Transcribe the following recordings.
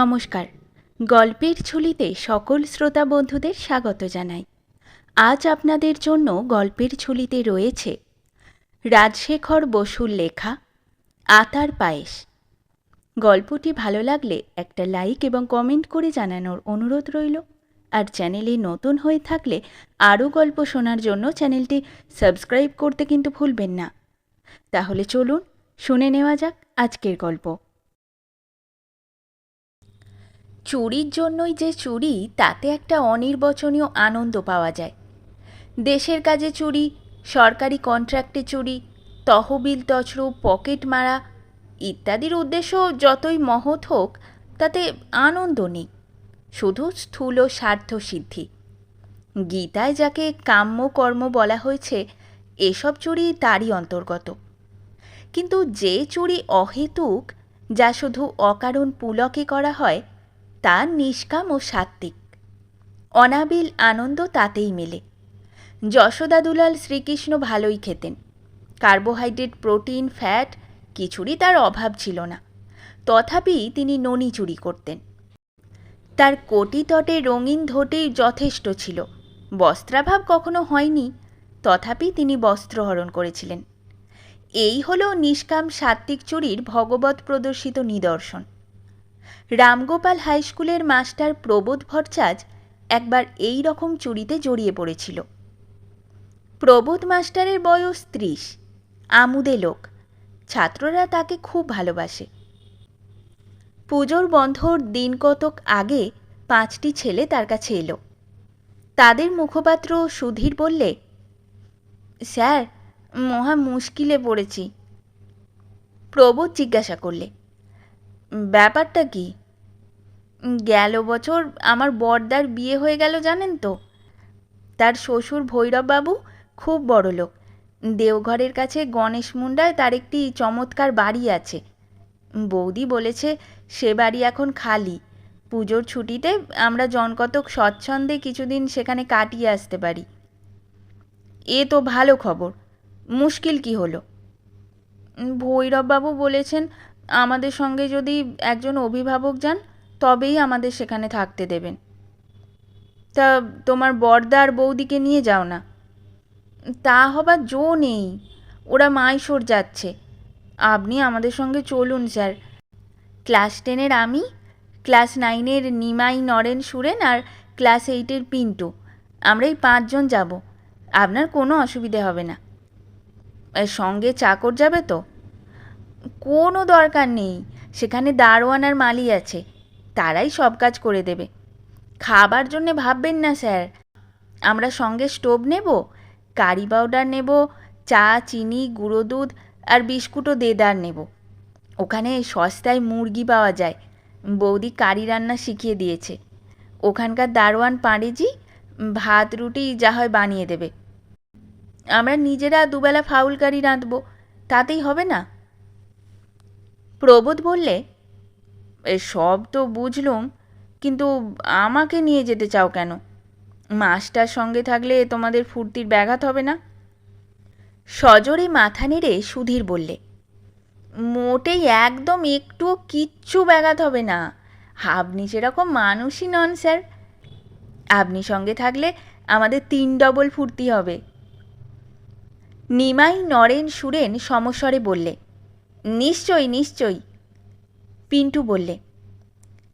নমস্কার। গল্পের ঝুলিতে সকল শ্রোতা বন্ধুদের স্বাগত জানাই। আজ আপনাদের জন্য গল্পের ঝুলিতে রয়েছে রাজশেখর বসুর লেখা, আতার পায়েস। গল্পটি ভালো লাগলে একটা লাইক এবং কমেন্ট করে জানানোর অনুরোধ রইল। আর চ্যানেলে নতুন হয়ে থাকলে আরও গল্প শোনার জন্য চ্যানেলটি সাবস্ক্রাইব করতে কিন্তু ভুলবেন না। তাহলে চলুন, শুনে নেওয়া যাক আজকের গল্প। চুরির জন্যই যে চুরি, তাতে একটা অনির্বচনীয় আনন্দ পাওয়া যায়। দেশের কাজে চুরি, সরকারি কন্ট্রাক্টে চুরি, তহবিল তছরূপ, পকেট মারা ইত্যাদির উদ্দেশ্য যতই মহৎ হোক, তাতে আনন্দ নেই। শুধু স্থূল স্বার্থ সিদ্ধি। গীতায় যাকে কাম্য কর্ম বলা হয়েছে, এসব চুরি তারই অন্তর্গত। কিন্তু যে চুরি অহেতুক, যা শুধু অকারণ পুলকে করা হয় তা নিষ্কাম ও সাত্ত্বিক। অনাবিল আনন্দ তাতেই মেলে। যশোদা দুলাল শ্রীকৃষ্ণ ভালোই খেতেন। কার্বোহাইড্রেট, প্রোটিন, ফ্যাট কিছুরই তার অভাব ছিল না। তথাপি তিনি ননি চুরি করতেন। তার কোটি তটে রঙিন ধোটেই যথেষ্ট ছিল। বস্ত্রাভাব কখনো হয়নি, তথাপি তিনি বস্ত্রহরণ করেছিলেন। এই হল নিষ্কাম সাত্ত্বিক চুরির ভগবত প্রদর্শিত নিদর্শন। রামগোপাল হাই স্কুলের মাস্টার প্রবোধ ভট্টাচার্য একবার এই রকম চুরিতে জড়িয়ে পড়েছিল। প্রবোধ মাস্টারের বয়স ত্রিশ, আমুদে লোক, ছাত্ররা তাকে খুব ভালোবাসে। পুজোর বন্ধর দিন কতক আগে পাঁচটি ছেলে তার কাছে এলো। তাদের মুখপাত্র সুধীর বললে, স্যার, মহা মুশকিলে পড়েছি। প্রবোধ জিজ্ঞাসা করলে ব্যাপারটা কি? গেল বছর আমার বর্দার বিয়ে হয়ে গেল জানেন তো। তার শ্বশুর ভৈরববাবু খুব বড় লোক দেওঘরের কাছে গণেশ মুন্ডায় তার একটি চমৎকার বাড়ি আছে। বৌদি বলেছে, সে বাড়ি এখন খালি। পুজোর ছুটিতে আমরা জনকতক স্বচ্ছন্দে কিছুদিন সেখানে কাটিয়ে আসতে পারি। এ তো ভালো খবর। মুশকিল কি হলো? ভৈরববাবু বলেছেন আমাদের সঙ্গে যদি একজন অভিভাবক যান, তবেই আমাদের সেখানে থাকতে দেবেন। তা তোমার বর্দার বৌদিকে নিয়ে যাও না। তা হবার জো নেই, ওরা মাইশোর যাচ্ছে। আপনি আমাদের সঙ্গে চলুন, স্যার। ক্লাস টেনের আমি, ক্লাস নাইনের নিমাই নরেন সুরেন আর ক্লাস এইটের পিন্টু। আমরা এই পাঁচজন যাব। আপনার কোনো অসুবিধে হবে না। সঙ্গে চাকর যাবে তো? কোনো দরকার নেই। সেখানে দারোয়ান আর মালি আছে। তারাই সব কাজ করে দেবে। খাবার জন্যে ভাববেন না, স্যার। আমরা সঙ্গে স্টোভ নেব, কারি পাউডার নেব, চা, চিনি, গুঁড়ো দুধ আর বিস্কুটও দেদার নেব। ওখানে সস্তায় মুরগি পাওয়া যায়। বৌদি কারি রান্না শিখিয়ে দিয়েছে। ওখানকার দারোয়ান পাঁড়েজি ভাত, রুটি যা হয় বানিয়ে দেবে। আমরা নিজেরা দুবেলা ফাউল কারি রাঁধবো। তাতেই হবে না? প্রবোধ বললে সব তো বুঝলুম, কিন্তু আমাকে নিয়ে যেতে চাও কেন? মাস্টার সঙ্গে থাকলে তোমাদের ফুর্তির ব্যাঘাত হবে না? সজোরে মাথা নেড়ে সুধীর বললে, মোটেই একদম একটুও কিচ্ছু ব্যাঘাত হবে না। আপনি সেরকম মানুষই নন, স্যার। আপনি সঙ্গে থাকলে আমাদের তিন ডবল ফুর্তি হবে। নিমাই নরেন সুরেন সমস্বরে বললে নিশ্চয়ই নিশ্চয়ই, পিন্টু বললে।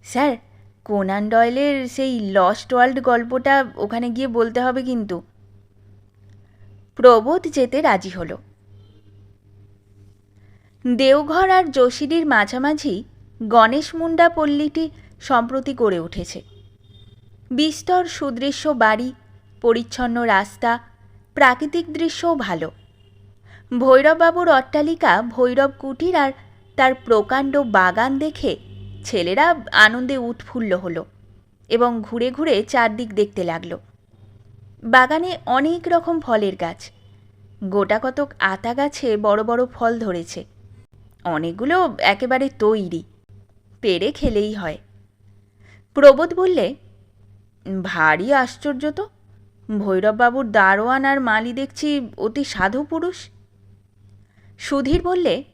স্যার, কোনান ডয়েলের সেই লস্ট ওয়ার্ল্ড গল্পটা ওখানে গিয়ে বলতে হবে কিন্তু। প্রবোধ যেতে রাজি হলো। দেওঘর আর যোশীডির মাঝামাঝি গণেশ মুন্ডা পল্লীটি সম্প্রতি গড়ে উঠেছে। বিস্তর সুদৃশ্য বাড়ি, পরিচ্ছন্ন রাস্তা, প্রাকৃতিক দৃশ্যও ভালো। ভৈরববাবুর অট্টালিকা ভৈরব কুটির আর তার প্রকাণ্ড বাগান দেখে ছেলেরা আনন্দে উৎফুল্ল হলো এবং ঘুরে ঘুরে চারদিক দেখতে লাগল। বাগানে অনেক রকম ফলের গাছ, গোটা কতক আতা গাছে বড় বড় ফল ধরেছে, অনেকগুলো একেবারে তৈরি পেরে খেলেই হয়। প্রবোধ বললে, ভারী আশ্চর্য তো, ভৈরববাবুর দারোয়ান আর মালি দেখছি অতি সাধু পুরুষ সুধীর বললে,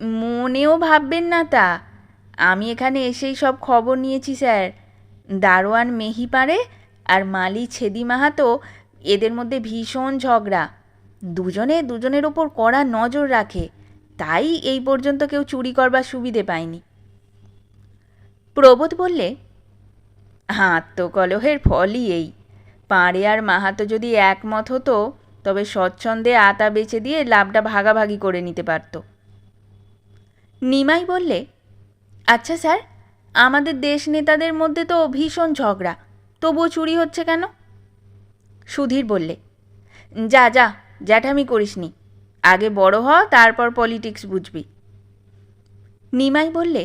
মনেও ভাববেন না তা। আমি এখানে এসেই সব খবর নিয়েছি, স্যার। দারোয়ান মেহি পারে আর মালি ছেদি মাহাতো এদের মধ্যে ভীষণ ঝগড়া। দুজনে দুজনের ওপর কড়া নজর রাখে। তাই এই পর্যন্ত কেউ চুরি করবার সুবিধে পায়নি। প্রবোধ বললে, আত্মকলহের ফলই এই। পাঁড়ে আর মাহাতো যদি একমত হতো তবে স্বচ্ছন্দে আতা বেচে দিয়ে লাভটা ভাগাভাগি করে নিতে পারত। নিমাই বললে আচ্ছা স্যার, আমাদের দেশ নেতাদের মধ্যে তো ভীষণ ঝগড়া, তবুও চুরি হচ্ছে কেন? সুধীর বললে, যা যা, জ্যাঠামি করিসনি, আগে বড় হ, তারপর পলিটিক্স বুঝবি। নিমাই বললে,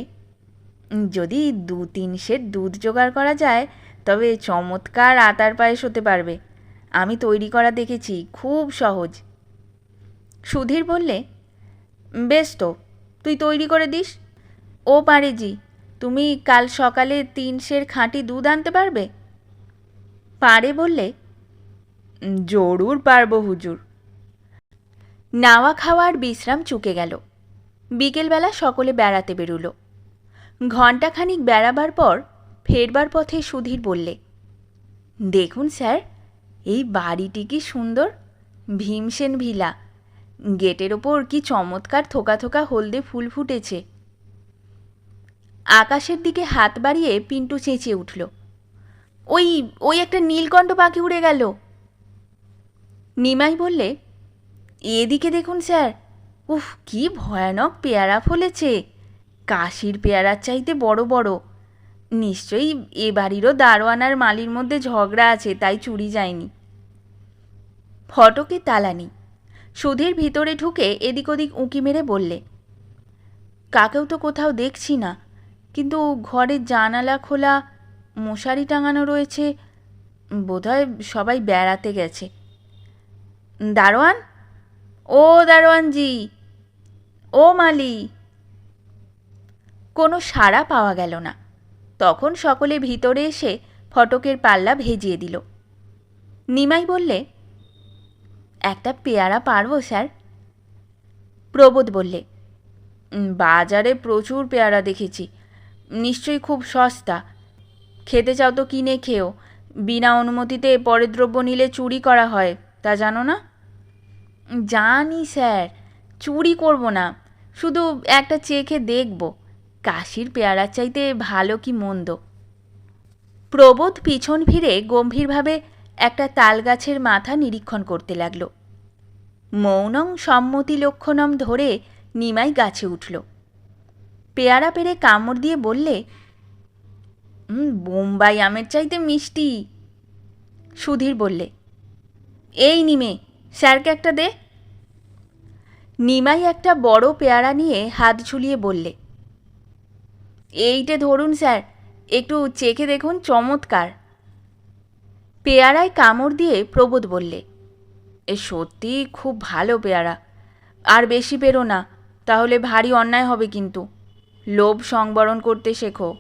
যদি দু তিন সের দুধ জোগাড় করা যায়, তবে চমৎকার আতার পায়েস হতে পারবে। আমি তৈরি করা দেখেছি, খুব সহজ। সুধীর বললে, বেশ তো, তুই তৈরি করে দিস। ও পারে জি, তুমি কাল সকালে তিন সের খাঁটি দুধ আনতে পারবে? পারে বললে, জরুর পারব হুজুর। নাওয়া খাওয়ার বিশ্রাম চুকে গেল। বিকেলবেলা সকলে বেড়াতে বেরুলো। ঘণ্টাখানিক বেড়াবার পর ফেরবার পথে সুধীর বললে, দেখুন স্যার এই বাড়িটি কি সুন্দর? ভীমসেন ভিলা। গেটের ওপর কি চমৎকার থোকা থোকা হলদে ফুল ফুটেছে। আকাশের দিকে হাত বাড়িয়ে পিন্টু চেঁচিয়ে উঠল। ওই ওই একটা নীলকণ্ঠ পাখি উড়ে গেল। নিমাই বললে, এদিকে দেখুন স্যার, উফ, কি ভয়ানক পেয়ারা ফলেছে। কাশির পেয়ারার চাইতে বড় বড়। নিশ্চয়ই এ বাড়িরও দারোয়ান আর মালির মধ্যে ঝগড়া আছে, তাই চুরি যায়নি। ফটকে তালা নেই। সুধীর ভিতরে ঢুকে এদিক ওদিক উঁকি মেরে বললে, কাকেও তো কোথাও দেখছি না, কিন্তু ঘরের জানালা খোলা, মশারি টাঙানো রয়েছে, বোধহয় সবাই বেড়াতে গেছে। দারোয়ান? ও দারোয়ানজি! ও মালি! কোনো সাড়া পাওয়া গেল না। তখন সকলে ভিতরে এসে ফটকের পাল্লা ভেজিয়ে দিল। নিমাই বললে, একটা পেয়ারা পারব, স্যার? প্রবোধ বললে বাজারে প্রচুর পেয়ারা দেখেছি। নিশ্চয়ই খুব সস্তা। খেতে চাও তো কিনে খেও। বিনা অনুমতিতে পরের দ্রব্য নিলে চুরি করা হয়, তা জানো না? জানি, স্যার। চুরি করব না। শুধু একটা চেখে দেখব। কাশির পেয়ারার চাইতে ভালো কি মন্দ? প্রবোধ পিছন ফিরে গম্ভীরভাবে একটা তালগাছের মাথা নিরীক্ষণ করতে লাগল। মৌনং সম্মতি লক্ষণম ধরে নিমাই গাছে উঠল। পেয়ারা পেরে কামড় দিয়ে বললে "উম, বোম্বাই আমের চাইতে মিষ্টি। সুধীর বললে এই নিমে স্যারকে একটা দে। নিমাই একটা বড় পেয়ারা নিয়ে হাত ঝুলিয়ে বললে এইটে ধরুন স্যার, একটু চেখে দেখুন, চমৎকার। পেয়ারায় কামড় দিয়ে প্রবোধ বললে, এ সত্যি খুব ভালো পেয়ারা। আর বেশি পেরো না, তাহলে ভারী অন্যায় হবে কিন্তু। লোভ সংবরণ করতে শেখো।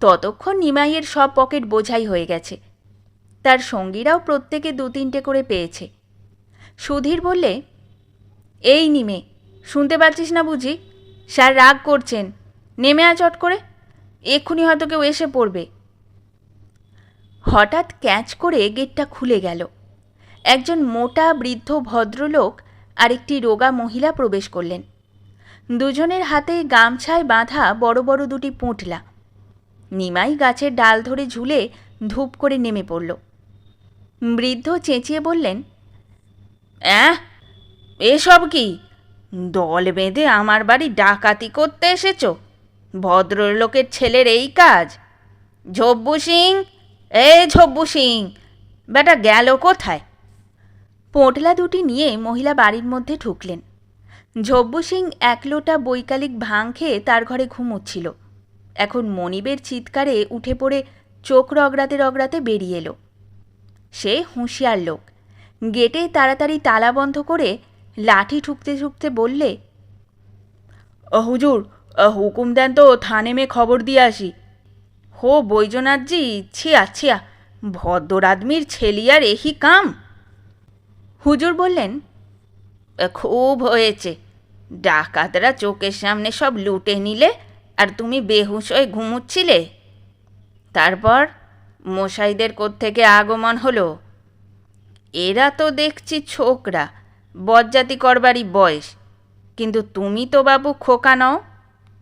ততক্ষণ নিমাইয়ের সব পকেট বোঝাই হয়ে গেছে। তার সঙ্গীরাও প্রত্যেকে দু তিনটে করে পেয়েছে। সুধীর বললে, এই নিমে, শুনতে পাচ্ছিস না বুঝি? স্যার রাগ করছেন। নেমে আয় চট করে। এক্ষুনি হয়তো কেউ এসে পড়বে। হঠাৎ ক্যাচ করে গেটটা খুলে গেল। একজন মোটা, বৃদ্ধ, ভদ্রলোক আর একটি রোগা মহিলা প্রবেশ করলেন। দুজনের হাতে গামছায় বাঁধা বড় বড় দুটি পুঁটলা। নিমাই গাছের ডাল ধরে ঝুলে ধূপ করে নেমে পড়ল। বৃদ্ধ চেঁচিয়ে বললেন, অ্যাঁ, এসব কি? দল বেঁধে আমার বাড়ি ডাকাতি করতে এসেছ? ভদ্রলোকের ছেলের এই কাজ? ঝব্বু সিং? এ ঝব্বু সিং বেটা গেল কোথায়? পোঁটলা দুটি নিয়ে মহিলা বাড়ির মধ্যে ঢুকলেন। ঝব্বু সিং এক লোটা বৈকালিক ভাং খেয়ে তার ঘরে ঘুমোচ্ছিল। এখন মনিবের চিৎকারে উঠে পড়ে চোখ রগড়াতে রগড়াতে বেরিয়ে এলো। সে হুঁশিয়ার লোক। গেটে তাড়াতাড়ি তালা বন্ধ করে লাঠি ঠুকতে ঠুকতে বললে "আ, হুজুর হুকুম দেন তো থানে মে খবর দিয়ে আসি। হো বৈজনাথজি, ছিয়া ছিয়া ভদ্র আদমির ছেলিয়ার এহি কাম? হুজুর বললেন, খুব হয়েছে। ডাকাতরা চোখের সামনে সব লুটে নিলে আর তুমি বেহুশ হয়ে ঘুমুচ্ছিলে। তারপর মশাইদের কোত্থেকে আগমন হলো। এরা তো দেখছি ছোকরা, বজ্জাতি করবারই বয়স। কিন্তু তুমি তো বাবু খোকা নও।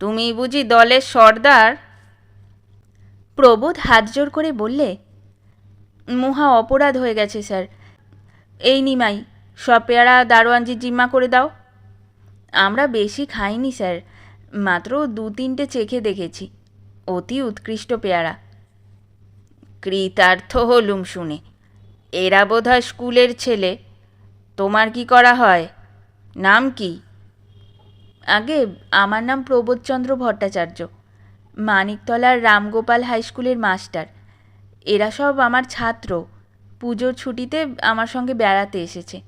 তুমি বুঝি দলের সর্দার? প্রবোধ হাত জোর করে বললে, মহা অপরাধ হয়ে গেছে, স্যার। এই নিমাই সব পেয়ারা দারোয়ানজি জিম্মা করে দাও। আমরা বেশি খাইনি, স্যার, মাত্র দু তিনটে চেখে দেখেছি। অতি উৎকৃষ্ট পেয়ারা। কৃতার্থ হলুম শুনে, এরা বোধহয় স্কুলের ছেলে। তোমার কি করা হয়? নাম কি? আগে, আমার নাম প্রবোধচন্দ্র ভট্টাচার্য। মানিকতলার রামগোপাল হাই স্কুলের মাস্টার। এরা সব আমার ছাত্র। পুজোর ছুটিতে আমার সঙ্গে বেড়াতে এসেছে।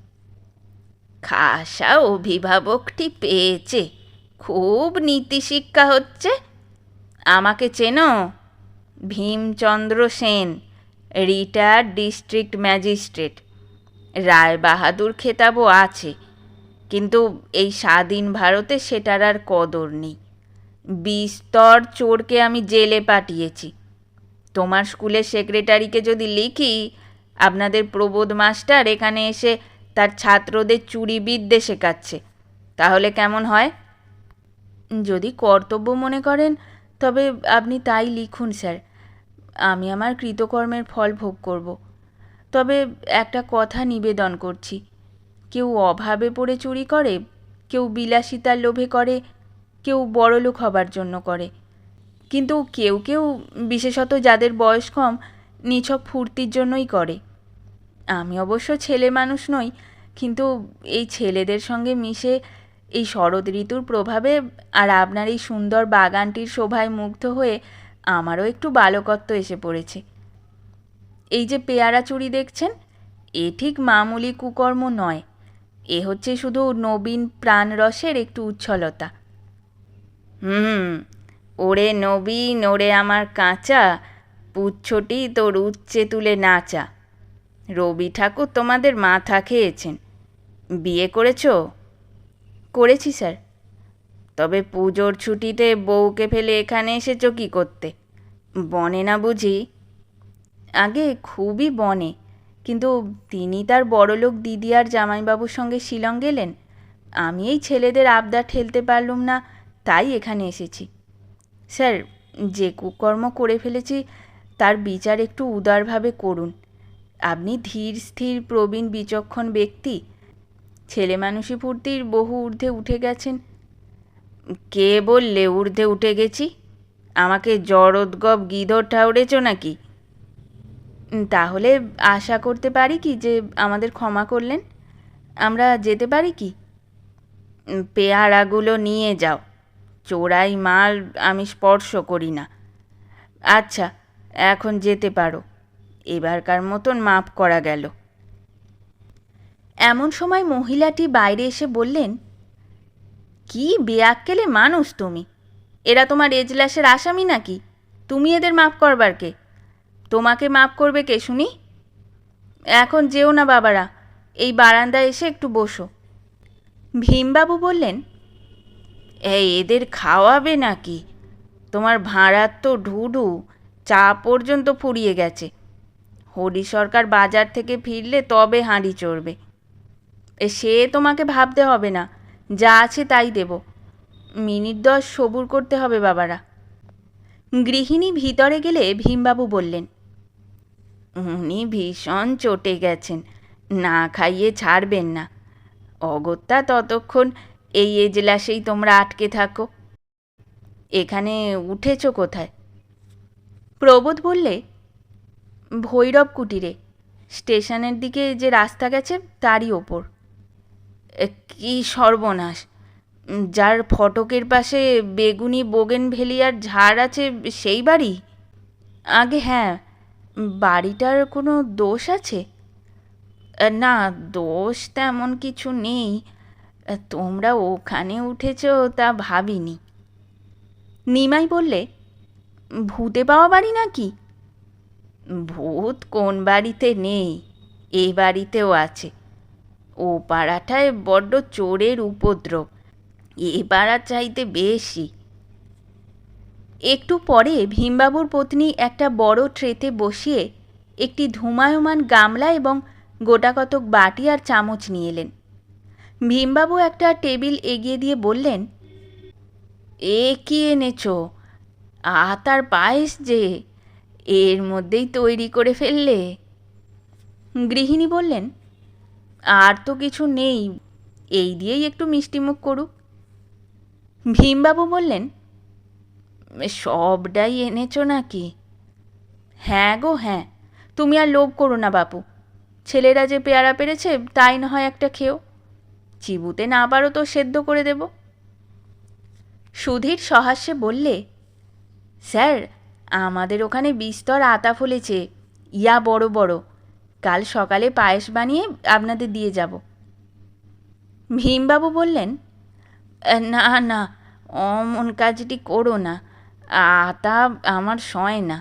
খাসা অভিভাবকটি পেয়েছে। খুব নীতি শিক্ষা হচ্ছে। আমাকে চেনো? Bhimchandra Sen, retired district magistrate. Rai Bahadur খেতাবও আছে। কিন্তু এই স্বাধীন ভারতে সেটার আর কদর নেই। বিস্তর চোরকে আমি জেলে পাঠিয়েছি। তোমার স্কুলের সেক্রেটারিকে যদি লিখি, আপনাদের প্রবোধ মাস্টার এখানে এসে তার ছাত্রদের চুরি বিদ্যে শেখাচ্ছে। তাহলে কেমন হয়? যদি কর্তব্য মনে করেন, তবে আপনি তাই লিখুন, স্যার। আমি আমার কৃতকর্মের ফল ভোগ করব। তবে একটা কথা নিবেদন করছি। কেউ অভাবে পড়ে চুরি করে, কেউ বিলাসিতার লোভে করে, কেউ বড়লোক হবার জন্য করে। কিন্তু কেউ কেউ, বিশেষত যাদের বয়স কম, নিছক ফুর্তির জন্যই করে। আমি অবশ্য ছেলে মানুষ নই, কিন্তু এই ছেলেদের সঙ্গে মিশে এই শরৎ ঋতুর প্রভাবে আর আপনার এই সুন্দর বাগানটির শোভায় মুগ্ধ হয়ে আমারও একটু বালকত্ব এসে পড়েছে। এই যে পেয়ারা চুরি দেখছেন, এ ঠিক মামুলি কুকর্ম নয়। এ হচ্ছে শুধু নবীন প্রাণরসের একটু উচ্ছলতা। হুম, ওরে নবীন, ওরে আমার কাঁচা, পুচ্ছটি তোর উচ্চে তুলে নাচা। রবি ঠাকুর তোমাদের মাথা খেয়েছেন। বিয়ে করেছ? করেছি, স্যার। তবে পুজোর ছুটিতে বউকে ফেলে এখানে এসেছ কী করতে? বনে না বুঝি? আগে খুবই বনে। কিন্তু তিনি তার বড়লোক দিদি আর জামাইবাবুর সঙ্গে শিলং গেলেন। আমি এই ছেলেদের আবদার ঠেলতে পারলুম না, তাই এখানে এসেছি। স্যার, যে কুকর্ম করে ফেলেছি, তার বিচার একটু উদারভাবে করুন। আপনি ধীর, স্থির, প্রবীণ, বিচক্ষণ ব্যক্তি। ছেলে মানুষই ফুর্তির বহু ঊর্ধ্বে উঠে গেছেন। কে বললে ঊর্ধ্বে উঠে গেছি? আমাকে জড়োদ্গব গিধর ঠাউরেছ নাকি? তাহলে আশা করতে পারি কি যে আমাদের ক্ষমা করলেন? আমরা যেতে পারি কি? পেয়ারাগুলো নিয়ে যাও। চোরাই মাল আমি স্পর্শ করি না। আচ্ছা এখন যেতে পারো। এবারকার মতন মাপ করা গেল। এমন সময় মহিলাটি বাইরে এসে বললেন, কি বেয়াক্কেলে মানুষ তুমি? এরা তোমার এজলাসের আসামি নাকি? তুমি এদের মাফ করবার কে? তোমাকে মাফ করবে কে, শুনি? এখন যেও না বাবারা, এই বারান্দায় এসে একটু বসো। ভীমবাবু বললেন, এই এদের খাওয়াবে নাকি? তোমার ভাড়ার তো ঢুঢু, চা পর্যন্ত ফুরিয়ে গেছে। হরি সরকার বাজার থেকে ফিরলে তবে হাঁড়ি চড়বে। এ সে তোমাকে ভাবতে হবে না, যা আছে তাই দেব। মিনিট দশ সবুর করতে হবে বাবারা। গৃহিণী ভিতরে গেলে ভীমবাবু বললেন উনি ভীষণ চটে গেছেন। না খাইয়ে ছাড়বেন না। অগত্যা ততক্ষণ এই এজলাসেই তোমরা আটকে থাকো। এখানে উঠেছ কোথায়? প্রবোধ বললে, ভৈরব কুটিরে। স্টেশনের দিকে যে রাস্তা গেছে তারই ওপর। কি সর্বনাশ! যার ফটকের পাশে বেগুনি বোগেন ভেলিয়ার ঝাড় আছে সেই বাড়ি? আগে হ্যাঁ বাড়িটার কোনো দোষ আছে? না, দোষ তেমন কিছু নেই। তোমরা ওখানে উঠেছ তা ভাবিনি। নিমাই বললে, ভূতে পাওয়া বাড়ি নাকি? ভূত কোন বাড়িতে নেই, এ বাড়িতেও আছে। ও পাড়াটায় বড্ড চোরের উপদ্রব, এ পাড়া চাইতে বেশি। একটু পরে ভীমবাবুর পত্নী একটা বড় ট্রেতে বসিয়ে একটি ধুমায়মান গামলা এবং গোটাকতক বাটি আর চামচ নিয়ে এলেন। ভীমবাবু একটা টেবিল এগিয়ে দিয়ে বললেন, এ কি এনেছো? আতার পায়েস যে, এর মধ্যেই তৈরি করে ফেললে? গৃহিণী বললেন, আর তো কিছু নেই, এই দিয়েই একটু মিষ্টিমুখ করুক। ভীমবাবু বললেন সবটাই এনেছো নাকি? হ্যাঁ গো হ্যাঁ। তুমি আর লোভ করো না বাপু। ছেলেরা যে পেয়ারা পেরেছে, তাই না হয় একটা খেও। চিবুতে না পারো তো সেদ্ধ করে দেব। সুধীর সহাস্যে বললে, স্যার, আমাদের ওখানে বিস্তর আতা ফলেছে। ইয়া বড় বড়। কাল সকালে পায়েস বানিয়ে আপনাদের দিয়ে যাব। ভীমবাবু বললেন, না না, অমন কাজটি করো না। আতা আমার সয় না।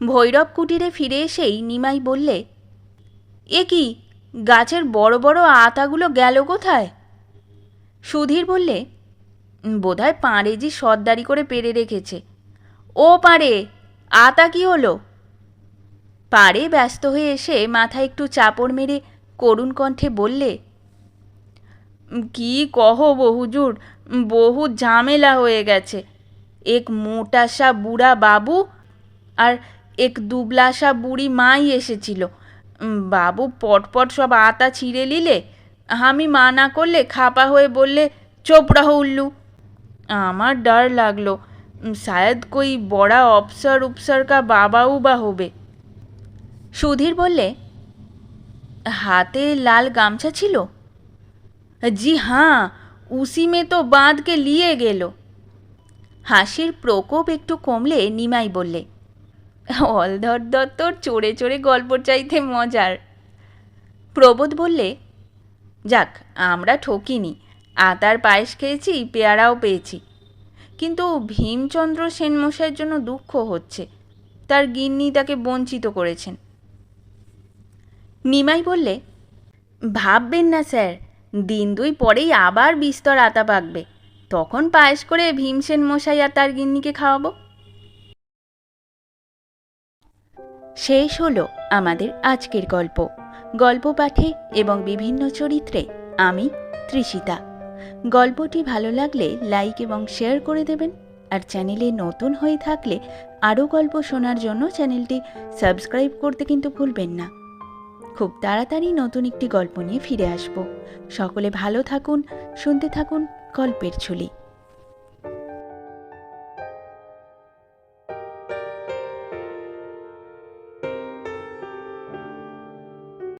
ভৈরব কুটিরে ফিরে এসেই নিমাই বললে, এ কি, গাছের বড় বড় আতাগুলো গেল কোথায়? সুধীর বললে, বোধহয় পাঁড়েজি সর্দারি করে পেরে রেখেছে। ও পারে আতা কি হলো? পাড়ে ব্যস্ত হয়ে এসে মাথায় একটু চাপড় মেরে করুণ কণ্ঠে বললে, কি কহ বহুজুর বহু ঝামেলা হয়ে গেছে। এক মোটাসা বুড়া বাবু আর এক দুবলাসা বুড়ি মাই এসেছিল। বাবু পটপট সব আতা ছিঁড়ে নিলে, আমি মানা করলে খাপা হয়ে বললে চোপড়া উল্লু। আমার ডর লাগল। শায়দ কই বড়া অফসার উপসার কা বাবাও বা হবে। সুধীর বললে, হাতে লাল গামছা ছিল? জি হ্যাঁ উসি মে তো বাঁধকে লিয়ে গেল। হাসির প্রকোপ একটু কমলে নিমাই বললে, অলধর দত্তর চড়ে চড়ে গল্প চাইতে মজার। প্রবোধ বললে, যাক, আমরা ঠকিনি, আতার পায়েস খেয়েছি, পেয়ারাও পেয়েছি। কিন্তু ভীমচন্দ্র সেনমশাইয়ের জন্য দুঃখ হচ্ছে, তার গিন্নি তাকে বঞ্চিত করেছেন। নিমাই বললে, ভাববেন না স্যার, দিন দুই পরেই আবার বিস্তর আতা পাকবে। তখন পায়েস করে ভীমসেন মশাই আর তার গিন্নিকে খাওয়াবো। শেষ হলো আমাদের আজকের গল্প। গল্প পাঠে এবং বিভিন্ন চরিত্রে আমি তৃষিতা গল্পটি ভালো লাগলে লাইক এবং শেয়ার করে দেবেন। আর চ্যানেলে নতুন হয়ে থাকলে আরও গল্প শোনার জন্য চ্যানেলটি সাবস্ক্রাইব করতে কিন্তু ভুলবেন না। খুব তাড়াতাড়ি নতুন একটি গল্প নিয়ে ফিরে আসব। সকলে ভালো থাকুন, শুনতে থাকুন। গল্পের ঝুলি।